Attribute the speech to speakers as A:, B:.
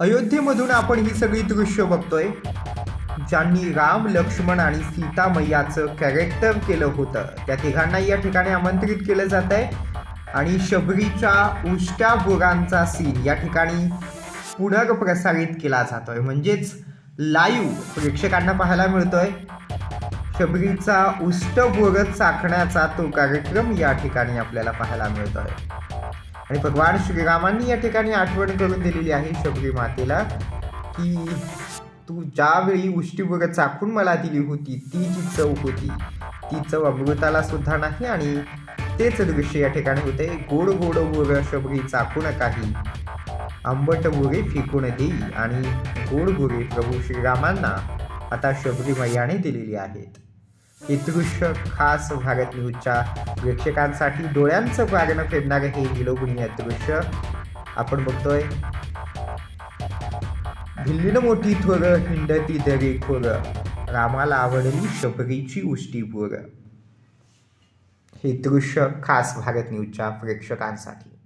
A: अयोध्येमधून आपण ही सगळी दृश्य बघतोय ज्यांनी राम लक्ष्मण आणि सीता मैयाचं कॅरेक्टर केलं होतं. त्या तिघांना या ठिकाणी आमंत्रित केलं जात आहे. आणि शबरीच्या उष्ट्या बुरांचा सीन या ठिकाणी पुनर्प्रसारित केला जातोय. म्हणजेच लाईव्ह प्रेक्षकांना पाहायला मिळतोय. शबरीचा उष्टबोर चाखण्याचा तो कार्यक्रम या ठिकाणी आपल्याला पाहायला मिळतोय. आणि भगवान श्रीरामांनी या ठिकाणी आठवण करून दिलेली आहे शबरी मातेला की तू ज्यावेळी उष्टीवर चाकून मला दिली होती ती जी चव होती ती चव अमृताला सुद्धा नाही आणि तेच दृश्य या ठिकाणी होते. गोड गोड बोर शबरी चाकून काही आंबट बोरे फेकून देई आणि गोड गोरे प्रभू श्रीरामांना आता शबरी मैयाने दिलेली आहेत. हे दृश्य खास भारत न्यूजच्या प्रेक्षकांसाठी डोळ्यांचं पारणं फेडणारं हे विलोभनीय दृश्य आपण बघतोय. भिल्लीनं मोठी थोर हिंडती दरी खोर रामाला आवडली शबरीची उष्टी बोर. हे दृश्य खास भारत न्यूजच्या प्रेक्षकांसाठी.